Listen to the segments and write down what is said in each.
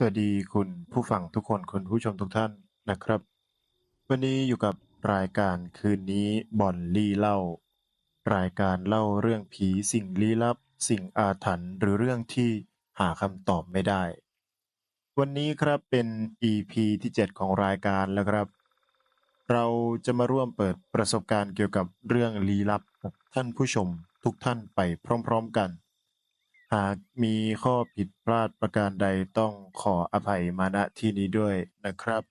สวัสดีคุณผู้ฟังทุกคนคุณผู้ชมทุกท่านนะครับ วันนี้อยู่กับรายการคืนนี้บอนลี่เล่า รายการเล่าเรื่องผีสิ่งลี้ลับ สิ่งอาถรรพ์หรือเรื่องที่หาคำตอบไม่ได้ วันนี้ครับเป็น EP ที่ 7 ของรายการแล้วครับ เราจะมาร่วมเปิดประสบการณ์เกี่ยวกับเรื่องลี้ลับกับท่านผู้ชมทุกท่านไปพร้อม ๆ กัน หากมีข้อผิดพลาดประการใดต้องขออภัย มา ณ ที่นี้ด้วยนะครับ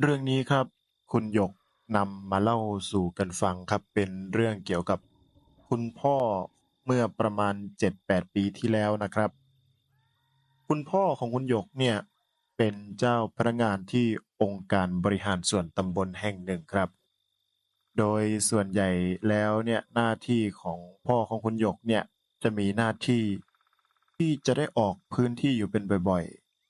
เรื่องนี้ครับ คุณหยกนำมาเล่าสู่กันฟังครับ เป็นเรื่องเกี่ยวกับคุณพ่อเมื่อประมาณ 7-8 ปีที่แล้วนะครับ คุณพ่อของคุณหยกเนี่ยเป็นเจ้าพนักงานที่องค์การบริหารส่วนตำบลแห่งหนึ่งครับ โดยส่วนใหญ่แล้วเนี่ยหน้าที่ของพ่อของคุณหยกเนี่ยจะมีหน้าที่ที่จะได้ออกพื้นที่อยู่เป็นบ่อย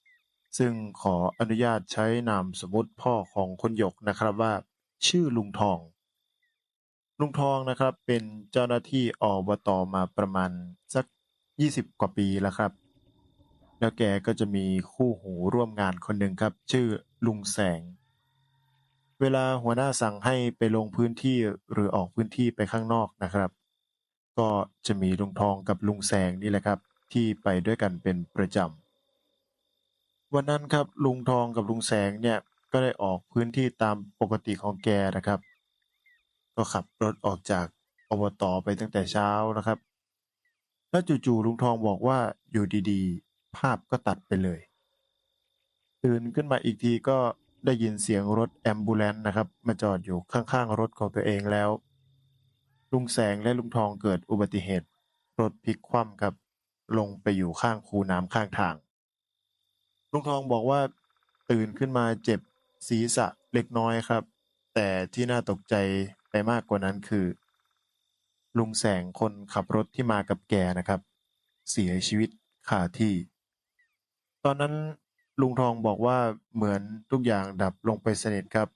ๆ ซึ่งขออนุญาตใช้นามสมมติพ่อของคุณหยกนะครับว่า ชื่อลุงทอง ลุงทองนะครับเป็นเจ้าหน้าที่อบตมาประมาณสัก 20 กว่าปีแล้วครับ แล้วแกก็จะมีคู่หูร่วมงานคนหนึ่งครับ ชื่อลุงแสง เวลาหัวหน้าสั่งให้ไปลงพื้นที่หรือออกพื้นที่ไปข้างนอกนะครับ ก็จะมีลุงทองกับลุงแสงนี่แหละครับ ที่ไปด้วยกันเป็นประจำวันนั้นครับลุงทองกับลุงแสงเนี่ยก็ได้ออกพื้นที่ตามปกติของแกนะครับ ก็ขับรถออกจากอบตไปตั้งแต่เช้านะครับแล้วจู่ๆลุงทองบอกว่าอยู่ดีๆ ภาพก็ตัดไปเลย ตื่นขึ้นมาอีกทีก็ ได้ยินเสียงรถแอมบูเลนต์นะครับ มาจอดอยู่ข้างๆรถของตัวเองแล้ว ลุงแสงและลุงทองเกิดอุบัติเหตุ รถพลิกคว่ำครับ ลงไปอยู่ข้างคูน้ำข้างทาง ลุงทองบอกว่า ตื่นขึ้นมาเจ็บศีรษะเล็กน้อยครับ แต่ที่น่าตกใจไปมากกว่านั้นคือ ลุงแสงคนขับรถที่มากับแกนะครับ เสียชีวิตคาที่ ตอนนั้น ลุงทองบอกว่าเหมือนทุกอย่างดับลงไปสนิทครับ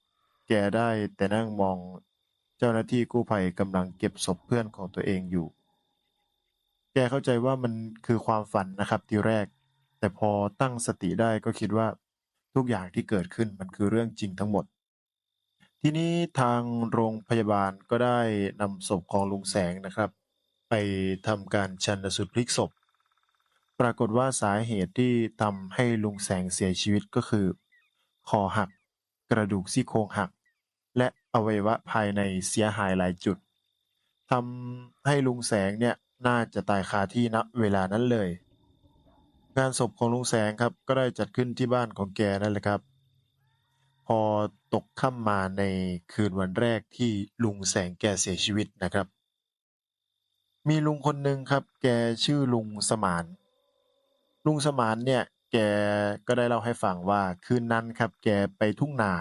แกได้แต่นั่งมองเจ้าหน้าที่กู้ภัยกำลังเก็บศพเพื่อนของตัวเองอยู่ แกเข้าใจว่ามันคือความฝันนะครับทีแรก แต่พอตั้งสติได้ก็คิดว่าทุกอย่างที่เกิดขึ้นมันคือเรื่องจริงทั้งหมด ทีนี้ทางโรงพยาบาลก็ได้นำศพของลุงแสงนะครับ ไปทำการชันสูตรพลิกศพ ปรากฏว่าสาเหตุที่ทำให้ลุงแสงเสียชีวิตก็คือ คอหัก กระดูกซี่โครงหัก และอวัยวะภายในเสียหายหลายจุดทำให้ลุงแสงเนี่ยน่าจะตายคาที่ณเวลานั้นเลย งานศพของลุงแสงครับก็ได้จัดขึ้นที่บ้านของแกนั่นแหละครับ พอตกค่ำมาในคืนวันแรกที่ลุงแสงแกเสียชีวิตนะครับ มีลุงคนหนึ่งครับ แกชื่อลุงสมาน ลุงสมานเนี่ย แกก็ได้เล่าให้ฟังว่าคืนนั้นครับ แกไปทุ่งนา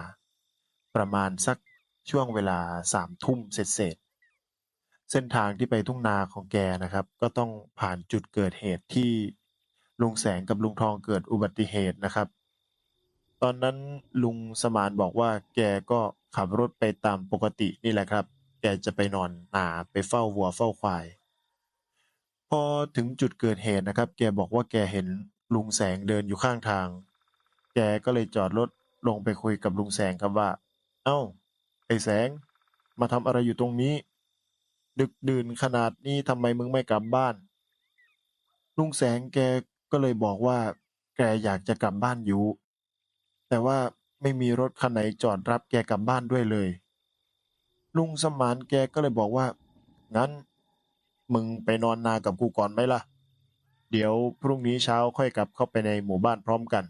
ประมาณสักช่วงเวลาสามทุ่มเสร็จเส้นทางที่ไปทุ่งนาของแกนะครับ ก็ต้องผ่านจุดเกิดเหตุที่ลุงแสงกับลุงทองเกิดอุบัติเหตุนะครับ ตอนนั้นลุงสมานบอกว่าแกก็ขับรถไปตามปกตินี่แหละครับ แกจะไปนอนนาไปเฝ้าวัวเฝ้าควาย พอถึงจุดเกิดเหตุนะครับ แกบอกว่าแกเห็นลุงแสงเดินอยู่ข้างทาง แกก็เลยจอดรถลงไปคุยกับลุงแสงครับว่า เอ้า ไอ้แสง มาทำอะไรอยู่ตรงนี้ ดึกดื่นขนาดนี้ทำไมมึงไม่กลับบ้าน ลุงแสงแกก็เลยบอกว่า แกอยากจะกลับบ้านอยู่ แต่ว่าไม่มีรถคันไหนจอดรับแกกลับบ้านด้วยเลย ลุงสมานแกก็เลยบอกว่า งั้น มึงไปนอนนากับกูก่อนไหมล่ะ เดี๋ยวพรุ่งนี้เช้าค่อยกลับเข้าไปในหมู่บ้านพร้อมกัน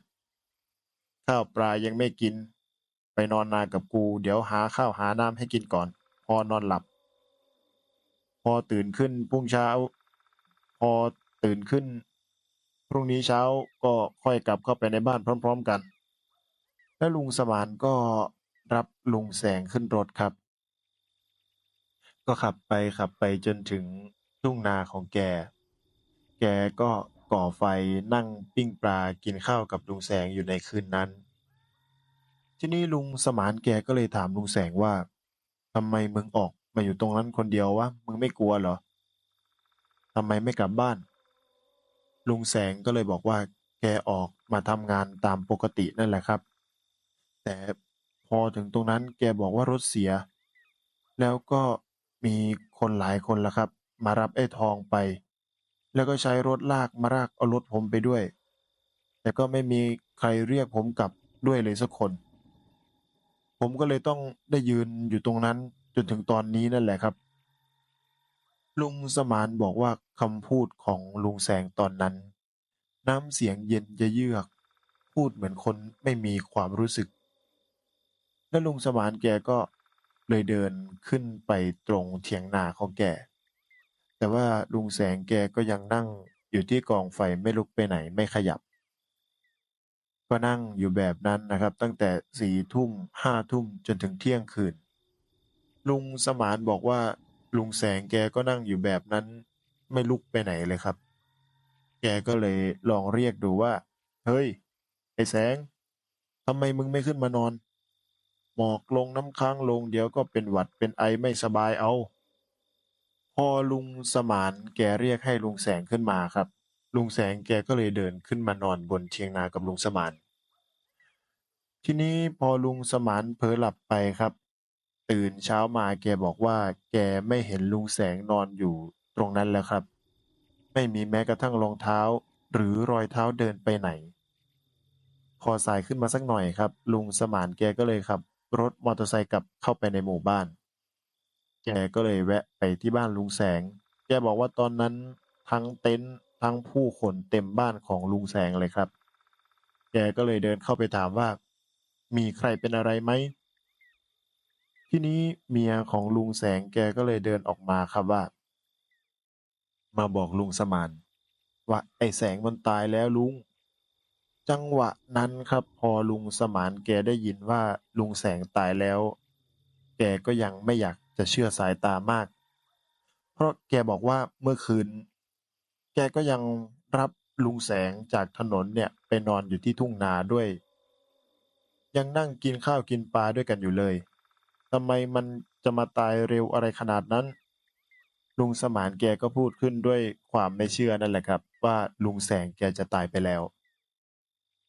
ข้าวปลายังไม่กิน ไปนอนนากับกู เดี๋ยวหาข้าวหาน้ำให้กินก่อน พอนอนหลับ พอตื่นขึ้นพรุ่งเช้า พอตื่นขึ้น พรุ่งนี้เช้าก็ค่อยกลับเข้าไปในบ้านพร้อม ๆกัน และลุงสมานก็รับลุงแสงขึ้นรถครับ ก็ขับไปขับไปจนถึง ทุ่งนาของแก แกก็ก่อไฟนั่งปิ้งปลากินข้าวกับลุงแสงอยู่ในคืนนั้น ทีนี้ลุงสมานแกก็เลยถามลุงแสงว่าทำไมมึงออกมาอยู่ตรงนั้นคนเดียววะ มึงไม่กลัวเหรอทำไมไม่กลับบ้าน ลุงแสงก็เลยบอกว่า แกออกมาทำงานตามปกตินั่นแหละครับ แต่พอถึงตรงนั้นแกบอกว่ารถเสีย แล้วก็มีคนหลายคนละครับ มารับไอ้ทองไป แล้วก็ใช้รถลากมาลากเอารถผมไปด้วย แต่ก็ไม่มีใครเรียกผมกลับด้วยเลยสักคน ผมก็เลยต้องได้ยืนอยู่ตรงนั้นจนถึงตอนนี้นั่นแหละครับ ลุงสมานบอกว่าคำพูดของลุงแสงตอนนั้น น้ำเสียงเย็นเยือก พูดเหมือนคนไม่มีความรู้สึก แล้วลุงสมานแกก็เลยเดินขึ้นไปตรงเถียงนาของแก แต่ว่าลุงแสงแกก็ยังนั่งอยู่ที่กองไฟไม่ลุกไปไหนไม่ขยับ ก็นั่งอยู่แบบนั้นนะครับ ตั้งแต่สี่ทุ่มห้าทุ่มจนถึงเที่ยงคืน ลุงสมานบอกว่าลุงแสงแกก็นั่งอยู่แบบนั้น ไม่ลุกไปไหนเลยครับ แกก็เลยลองเรียกดูว่า เฮ้ย ไอ้แสงทำไมมึงไม่ขึ้นมานอน หมอกลงน้ำค้างลงเดี๋ยวก็เป็นหวัดเป็นไอไม่สบายเอา พอลุงสมานแกเรียกให้ลุงแสงขึ้นมาครับ ลุงแสงแกก็เลยเดินขึ้นมานอนบนเทียงนากับลุงสมาน ทีนี้พอลุงสมานเผลอหลับไปครับ ตื่นเช้ามาแกบอกว่า แกไม่เห็นลุงแสงนอนอยู่ตรงนั้นแล้วครับ ไม่มีแม้กระทั่งรองเท้า หรือรอยเท้าเดินไปไหน พอสายขึ้นมาสักหน่อยครับ ลุงสมานแกก็เลยขับรถมอเตอร์ไซค์กลับเข้าไปในหมู่บ้าน แกก็เลยแวะไปที่บ้านลุงแสง แกบอกว่าตอนนั้นทั้งเต็นท์ทั้งผู้คนเต็มบ้านของลุงแสงเลยครับ แกก็เลยเดินเข้าไปถามว่า มีใครเป็นอะไรไหม ทีนี้เมียของลุงแสงแกก็เลยเดินออกมาครับว่า มาบอกลุงสมานว่าไอ้แสงมันตายแล้วลุง จังหวะนั้นครับ พอลุงสมานแกได้ยินว่าลุงแสงตายแล้ว แกก็ยังไม่อยาก จะเชื่อสายตามาก เพราะแกบอกว่าเมื่อคืน แกก็ยังรับลุงแสงจากถนนเนี่ยไปนอนอยู่ที่ทุ่งนาด้วย ยังนั่งกินข้าวกินปลาด้วยกันอยู่เลยทำไมมันจะมาตายเร็วอะไรขนาดนั้น ลุงสมานแกก็พูดขึ้นด้วยความไม่เชื่อนั่นแหละครับ ว่าลุงแสงแกจะตายไปแล้ว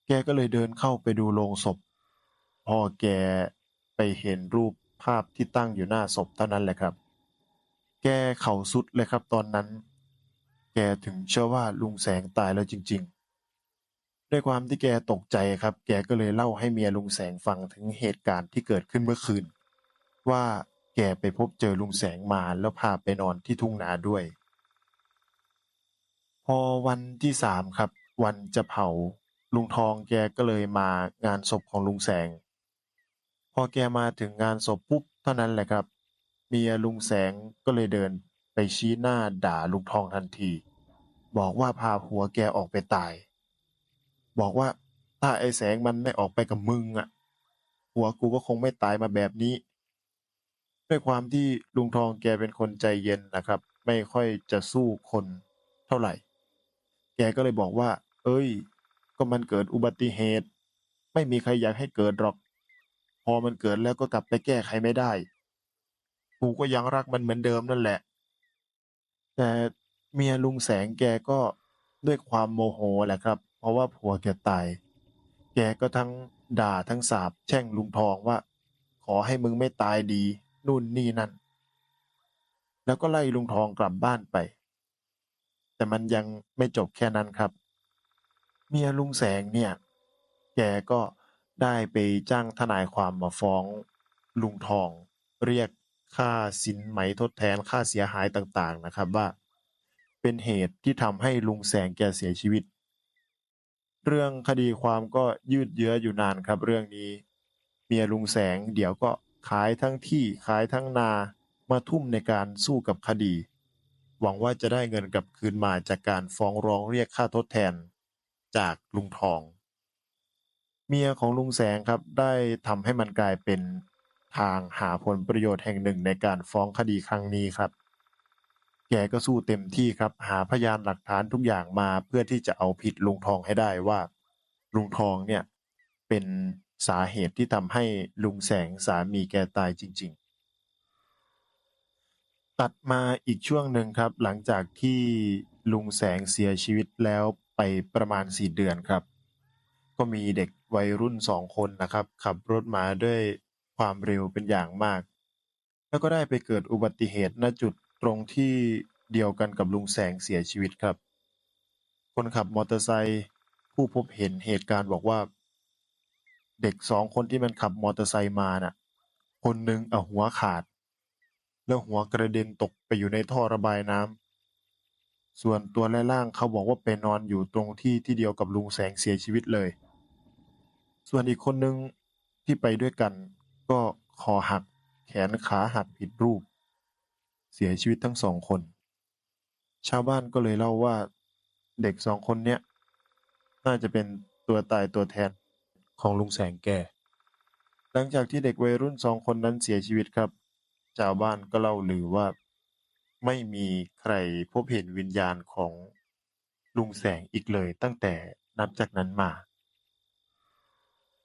แกก็เลยเดินเข้าไปดูโลงศพพอแกไปเห็นรูป ภาพที่ตั้งอยู่หน้าศพเท่านั้นแหละครับ แกเข่าสุดเลยครับตอนนั้น แกถึงเชื่อว่าลุงแสงตายแล้วจริง ๆ ด้วยความที่แกตกใจครับ แกก็เลยเล่าให้เมียลุงแสงฟังถึงเหตุการณ์ที่เกิดขึ้นเมื่อคืน ว่าแกไปพบเจอลุงแสงมาแล้วพาไปนอนที่ทุ่งนาด้วย พอวันที่สามครับ วันจะเผาลุงทองแกก็เลยมางานศพของลุงแสง พอแกมาถึงงานศพปุ๊บเท่านั้นแหละครับ เมียลุงแสงก็เลยเดินไปชี้หน้าด่าลุงทองทันที บอกว่าพาผัวแกออกไปตาย บอกว่าถ้าไอ้แสงมันไม่ออกไปกับมึงอะผัวกูก็คงไม่ตายมาแบบนี้ ด้วยความที่ลุงทองแกเป็นคนใจเย็นนะครับ ไม่ค่อยจะสู้คนเท่าไหร่ แกก็เลยบอกว่า เอ้ย ก็มันเกิดอุบัติเหตุ ไม่มีใครอยากให้เกิดหรอก อมันเกิดแล้วก็กลับไปแก้ไขไม่ได้ กูก็ยังรักมันเหมือนเดิมนั่นแหละ แต่เมียลุงแสงแกก็ด้วยความโมโหแหละครับ เพราะว่าผัวแกตาย แกก็ทั้งด่าทั้งสาบแช่งลุงทองว่า ขอให้มึงไม่ตายดี นู่นนี่นั่น แล้วก็ไล่ลุงทองกลับบ้านไป แต่มันยังไม่จบแค่นั้นครับ เมียลุงแสงเนี่ย แกก็ ได้ไปจ้างทนายความมาฟ้องลุงทอง เรียกค่าสินไหมทดแทนค่าเสียหายต่างๆนะครับว่า เป็นเหตุที่ทำให้ลุงแสงแกเสียชีวิต เรื่องคดีความก็ยืดเยื้ออยู่นานครับ เรื่องนี้ เมียลุงแสงเดี๋ยวก็ขายทั้งที่ขายทั้งนามาทุ่มในการสู้กับคดี หวังว่าจะได้เงินกลับคืนมาจากการฟ้องร้องเรียกค่าทดแทนจากลุงทอง เมียของลุงแสงครับได้ทำให้มันกลายเป็นทางหาผลประโยชน์แห่งหนึ่งในการฟ้องคดีครั้งนี้ครับ แกก็สู้เต็มที่ครับหาพยานหลักฐานทุกอย่างมาเพื่อที่จะเอาผิดลุงทองให้ได้ว่า ลุงทองเนี่ยเป็นสาเหตุที่ทำให้ลุงแสงสามีแกตายจริง ๆ ตัดมาอีกช่วงหนึ่งครับ หลังจากที่ลุงแสงเสียชีวิตแล้วไปไปประมาณสี่เดือนครับ ก็มีเด็กวัยรุ่นสองคนนะครับ ขับรถมาด้วยความเร็วเป็นอย่างมาก แล้วก็ได้ไปเกิดอุบัติเหตุณจุดตรงที่เดียวกันกับลุงแสงเสียชีวิตครับ คนขับมอเตอร์ไซค์ผู้พบเห็นเหตุการณ์บอกว่า เด็กสองคนที่มันขับมอเตอร์ไซค์มาน่ะ คนหนึ่งเอาหัวขาด แล้วหัวกระเด็นตกไปอยู่ในท่อระบายน้ำส่วนตัวและล่างเขาบอกว่าไปนอนอยู่ตรงที่ที่เดียวกับลุงแสงเสียชีวิตเลย ส่วนอีกคนหนึ่งที่ไปด้วยกัน ก็คอหัก แขนขาหักผิดรูป เสียชีวิตทั้งสองคน ชาวบ้านก็เลยเล่าว่าเด็กสองคนเนี้ย น่าจะเป็นตัวตายตัวแทนของลุงแสงแก่ หลังจากที่เด็กวัยรุ่นสองคนนั้นเสียชีวิตครับ ชาวบ้านก็เล่าลือว่า ไม่มีใครพบเห็นวิญญาณของลุงแสงอีกเลยตั้งแต่นับจากนั้นมา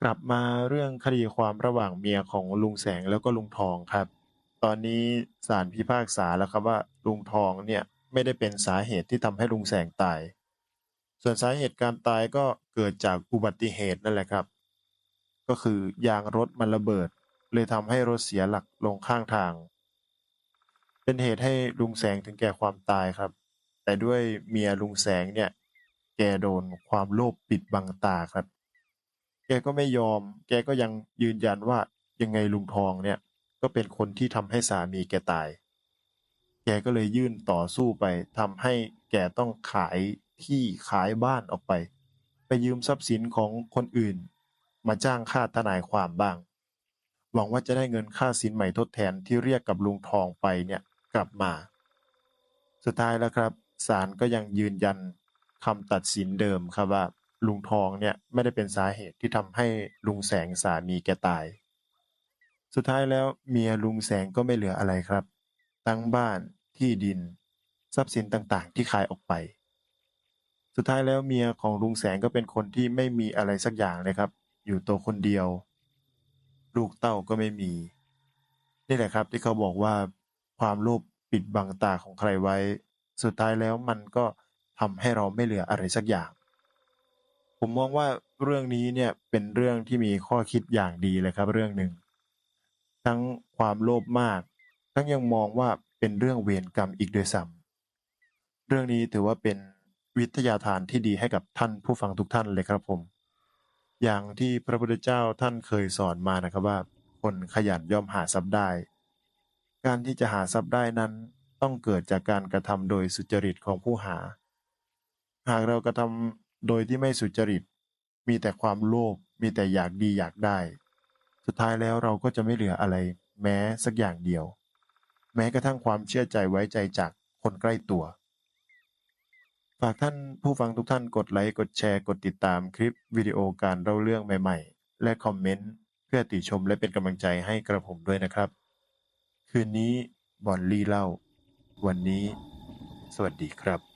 กลับมาเรื่องคดีความระหว่างเมียของลุงแสงแล้วก็ลุงทองครับ ตอนนี้ศาลพิพากษาแล้วครับว่าลุงทองเนี่ยไม่ได้เป็นสาเหตุที่ทำให้ลุงแสงตาย ส่วนสาเหตุการตายก็เกิดจากอุบัติเหตุนั่นแหละครับ ก็คือยางรถมันระเบิด เลยทำให้รถเสียหลักลงข้างทาง เป็นเหตุให้ลุงแสงถึงแก่ความตายครับ แต่ด้วยเมียลุงแสงเนี่ยแกโดนความโลภปิดบังตาครับ แกก็ไม่ยอม แกก็ยังยืนยันว่ายังไงลุงทองเนี่ย ก็เป็นคนที่ทำให้สามีแกตาย แกก็เลยยื่นต่อสู้ไปทำให้แกต้องขายที่ขายบ้านออกไป ไปยืมทรัพย์สินของคนอื่น มาจ้างค่าทนายความบ้าง หวังว่าจะได้เงินค่าสินใหม่ทดแทนที่เรียกกับลุงทองไปเนี่ยกลับมา สุดท้ายแล้วครับศาลก็ยังยืนยันคำตัดสินเดิมครับว่า ลุงทองเนี่ยไม่ได้เป็นสาเหตุที่ทำให้ลุงแสงสามีแกตาย สุดท้ายแล้วเมียลุงแสงก็ไม่เหลืออะไรครับ ทั้งบ้านที่ดิน ทรัพย์สินต่างๆ ที่ขายออกไป สุดท้ายแล้วเมียของลุงแสงก็เป็นคนที่ไม่มีอะไรสักอย่างเลยครับ อยู่ตัวคนเดียว ลูกเต้าก็ไม่มี นี่แหละครับที่เขาบอกว่าความโลภปิดบังตาของใครไว้ สุดท้ายแล้วมันก็ทำให้เราไม่เหลืออะไรสักอย่าง ผมมองว่าเรื่องนี้เนี่ยเป็นเรื่องที่มีข้อคิดอย่างดีเลยครับเรื่องหนึ่งทั้งความโลภมาก ทั้งยังมองว่าเป็นเรื่องเวรกรรมอีกด้วยซ้ำเรื่องนี้ถือว่าเป็นวิทยาทานที่ดีให้กับท่านผู้ฟังทุกท่านเลยครับผม อย่างที่พระพุทธเจ้าท่านเคยสอนมานะครับว่า คนขยันย่อมหาทรัพย์ได้ การที่จะหาทรัพย์ได้นั้นต้องเกิดจากการกระทำโดยสุจริตของผู้หา หากเรากระทำ โดยที่ไม่สุจริต มีแต่ความโลภมีแต่อยากดีอยากได้ สุดท้ายแล้วเราก็จะไม่เหลืออะไร แม้สักอย่างเดียว แม้กระทั่งความเชื่อใจไว้ใจจากคนใกล้ตัว ฝากท่านผู้ฟังทุกท่านกดไลค์กดแชร์กดติดตามคลิปวิดีโอการเล่าเรื่องใหม่ๆ และคอมเมนต์เพื่อติชมและเป็นกำลังใจให้กระผมด้วยนะครับ คืนนี้บอนลี่เล่า วันนี้ สวัสดีครับ